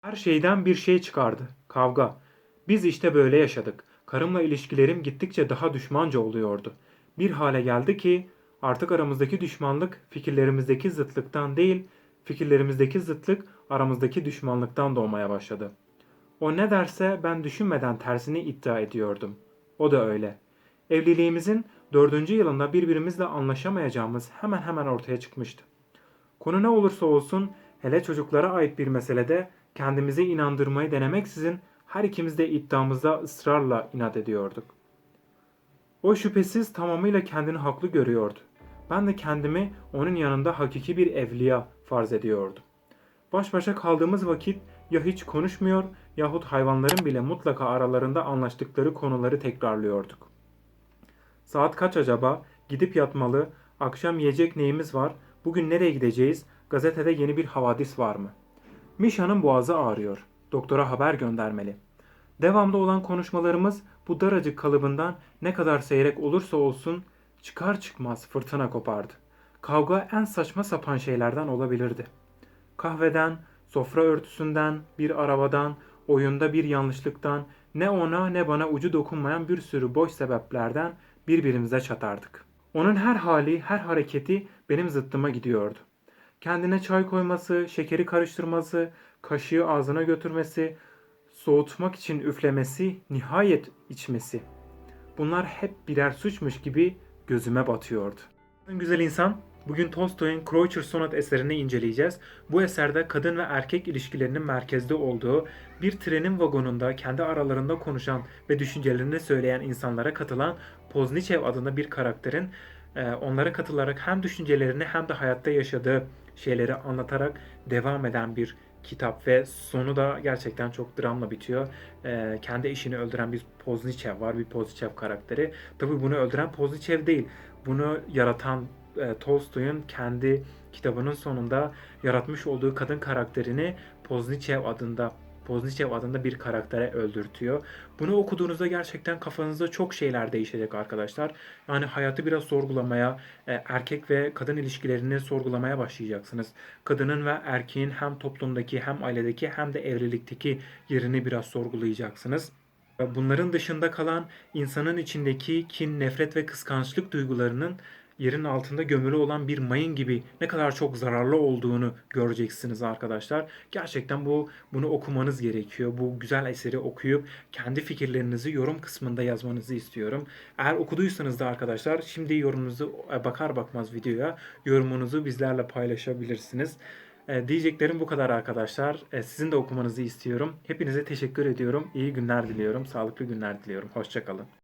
Her şeyden bir şey çıkardı. Kavga. Biz işte böyle yaşadık. Karımla ilişkilerim gittikçe daha düşmanca oluyordu. Bir hale geldi ki artık aramızdaki düşmanlık fikirlerimizdeki zıtlıktan değil, fikirlerimizdeki zıtlık aramızdaki düşmanlıktan doğmaya başladı. O ne derse ben düşünmeden tersini iddia ediyordum. O da öyle. Evliliğimizin dördüncü yılında birbirimizle anlaşamayacağımız hemen hemen ortaya çıkmıştı. Konu ne olursa olsun hele çocuklara ait bir meselede kendimizi inandırmayı denemeksizin her ikimiz de iddiamızda ısrarla inat ediyorduk. O şüphesiz tamamıyla kendini haklı görüyordu. Ben de kendimi onun yanında hakiki bir evliya farz ediyordum. Baş başa kaldığımız vakit ya hiç konuşmuyor yahut hayvanların bile mutlaka aralarında anlaştıkları konuları tekrarlıyorduk. Saat kaç acaba? Gidip yatmalı. Akşam yiyecek neyimiz var? Bugün nereye gideceğiz? Gazetede yeni bir havadis var mı? Mişa'nın boğazı ağrıyor. Doktora haber göndermeli. Devamlı olan konuşmalarımız bu daracık kalıbından ne kadar seyrek olursa olsun çıkar çıkmaz fırtına kopardı. Kavga en saçma sapan şeylerden olabilirdi. Kahveden, sofra örtüsünden, bir arabadan, oyunda bir yanlışlıktan, ne ona ne bana ucu dokunmayan bir sürü boş sebeplerden birbirimize çatardık. Onun her hali, her hareketi benim zıttıma gidiyordu. Kendine çay koyması, şekeri karıştırması, kaşığı ağzına götürmesi, soğutmak için üflemesi, nihayet içmesi. Bunlar hep birer suçmuş gibi gözüme batıyordu. Güzel insan, bugün Tolstoy'un Kreutzer Sonat eserini inceleyeceğiz. Bu eserde kadın ve erkek ilişkilerinin merkezde olduğu, bir trenin vagonunda kendi aralarında konuşan ve düşüncelerini söyleyen insanlara katılan Pozniçev adında bir karakterin e, onlara katılarak hem düşüncelerini hem de hayatta yaşadığı şeyleri anlatarak devam eden bir kitap ve sonu da gerçekten çok dramla bitiyor. E, kendi eşini öldüren bir Pozniçev var, bir Pozniçev karakteri. Tabi bunu öldüren Pozniçev değil, bunu yaratan e, Tolstoy'un kendi kitabının sonunda yaratmış olduğu kadın karakterini Pozniçev adında Pozniçev adında bir karaktere öldürtüyor. Bunu okuduğunuzda gerçekten kafanızda çok şeyler değişecek arkadaşlar. Yani hayatı biraz sorgulamaya, e, erkek ve kadın ilişkilerini sorgulamaya başlayacaksınız. Kadının ve erkeğin hem toplumdaki hem ailedeki hem de evlilikteki yerini biraz sorgulayacaksınız. Bunların dışında kalan insanın içindeki kin, nefret ve kıskançlık duygularının yerin altında gömülü olan bir mayın gibi ne kadar çok zararlı olduğunu göreceksiniz arkadaşlar. Gerçekten bu bunu okumanız gerekiyor. Bu güzel eseri okuyup kendi fikirlerinizi yorum kısmında yazmanızı istiyorum. Eğer okuduysanız da arkadaşlar şimdi yorumunuzu e, bakar bakmaz videoya yorumunuzu bizlerle paylaşabilirsiniz. E, diyeceklerim bu kadar arkadaşlar. E, sizin de okumanızı istiyorum. Hepinize teşekkür ediyorum. İyi günler diliyorum. Sağlıklı günler diliyorum. Hoşçakalın.